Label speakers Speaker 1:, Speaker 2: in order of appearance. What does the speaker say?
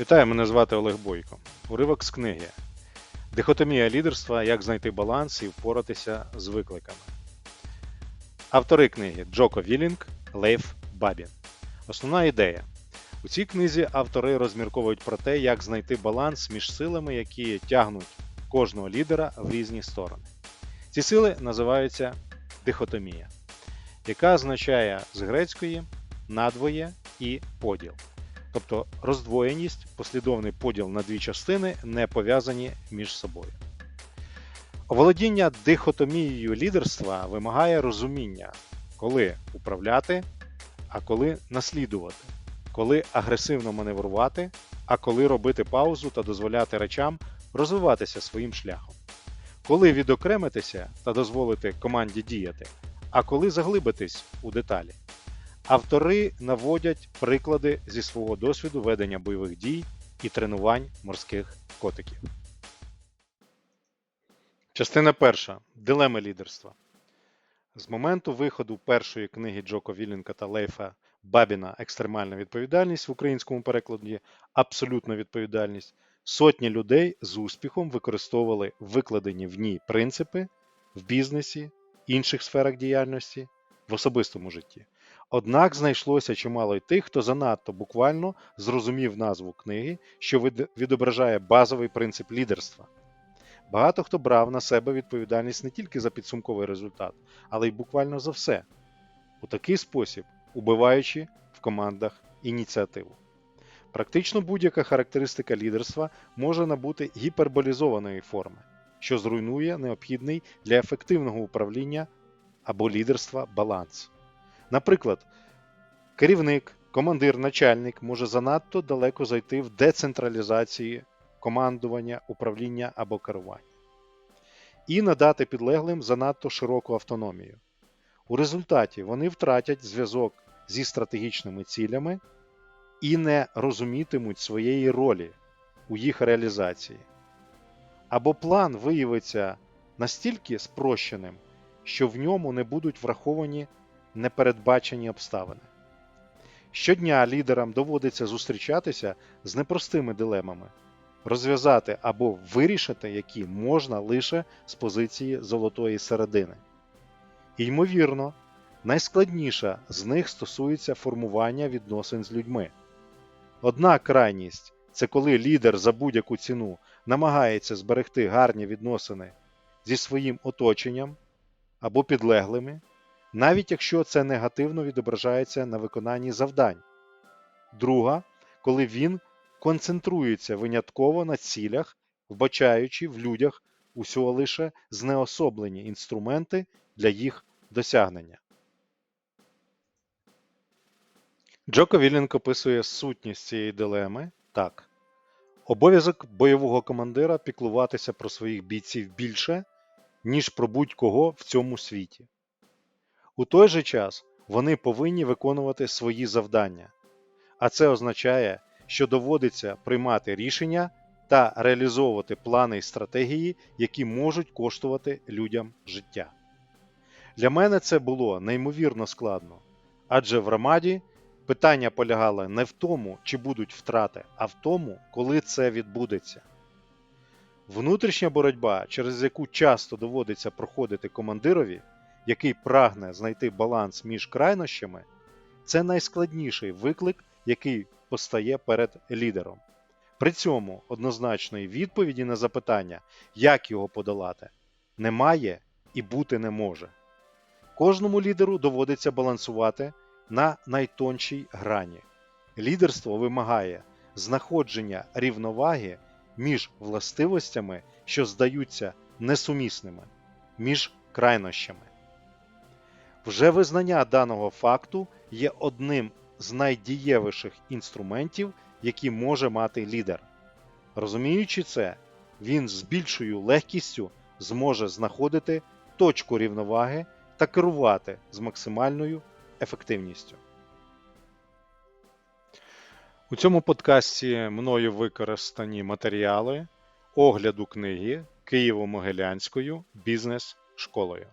Speaker 1: Вітаю, мене звати Олег Бойко. Уривок з книги Дихотомія лідерства. Як знайти баланс і впоратися з викликами. Автори книги Джоко Вілінг, Лейф Бабін. Основна ідея. У цій книзі автори розмірковують про те, як знайти баланс між силами, які тягнуть кожного лідера в різні сторони. Ці сили називаються дихотомія, яка означає з грецької надвоє і поділ. Тобто роздвоєність, послідовний поділ на дві частини не пов'язані між собою. Оволодіння дихотомією лідерства вимагає розуміння, коли управляти, а коли наслідувати, коли агресивно маневрувати, а коли робити паузу та дозволяти речам розвиватися своїм шляхом, коли відокремитися та дозволити команді діяти, а коли заглибитись у деталі. Автори наводять приклади зі свого досвіду ведення бойових дій і тренувань морських котиків. Частина перша. Дилеми лідерства. З моменту виходу першої книги Джоко Вілінка та Лейфа Бабіна Екстремальна відповідальність в українському перекладі Абсолютна відповідальність сотні людей з успіхом використовували викладені в ній принципи в бізнесі, інших сферах діяльності, в особистому житті. Однак знайшлося чимало й тих, хто занадто буквально зрозумів назву книги, що відображає базовий принцип лідерства. Багато хто брав на себе відповідальність не тільки за підсумковий результат, але й буквально за все, у такий спосіб убиваючи в командах ініціативу. Практично будь-яка характеристика лідерства може набути гіперболізованої форми, що зруйнує необхідний для ефективного управління або лідерства баланс. Наприклад, керівник, командир, начальник може занадто далеко зайти в децентралізації командування, управління або керування і надати підлеглим занадто широку автономію. У результаті вони втратять зв'язок зі стратегічними цілями і не розумітимуть своєї ролі у їх реалізації. Або план виявиться настільки спрощеним, що в ньому не будуть враховані непередбачені обставини. Щодня лідерам доводиться зустрічатися з непростими дилемами, розв'язати або вирішити які можна лише з позиції золотої середини. І, ймовірно, найскладніша з них стосується формування відносин з людьми. Одна крайність це коли лідер за будь-яку ціну намагається зберегти гарні відносини зі своїм оточенням або підлеглими, навіть якщо це негативно відображається на виконанні завдань. Друга, коли він концентрується винятково на цілях, вбачаючи в людях усього лише знеособлені інструменти для їх досягнення. Джоко Вілінг описує сутність цієї дилеми так. Обов'язок бойового командира піклуватися про своїх бійців більше, ніж про будь-кого в цьому світі. У той же час вони повинні виконувати свої завдання, а це означає, що доводиться приймати рішення та реалізовувати плани і стратегії, які можуть коштувати людям життя. Для мене це було неймовірно складно, адже в Ромаді питання полягало не в тому, чи будуть втрати, а в тому, коли це відбудеться. Внутрішня боротьба, через яку часто доводиться проходити командирові, який прагне знайти баланс між крайнощами, це найскладніший виклик, який постає перед лідером. При цьому однозначної відповіді на запитання, як його подолати, немає і бути не може. Кожному лідеру доводиться балансувати на найтоншій грані. Лідерство вимагає знаходження рівноваги між властивостями, що здаються несумісними, між крайнощами. Вже визнання даного факту є одним з найдієвіших інструментів, які може мати лідер. Розуміючи це, він з більшою легкістю зможе знаходити точку рівноваги та керувати з максимальною ефективністю. У цьому подкасті мною використані матеріали огляду книги Києво-Могилянською бізнес-школою.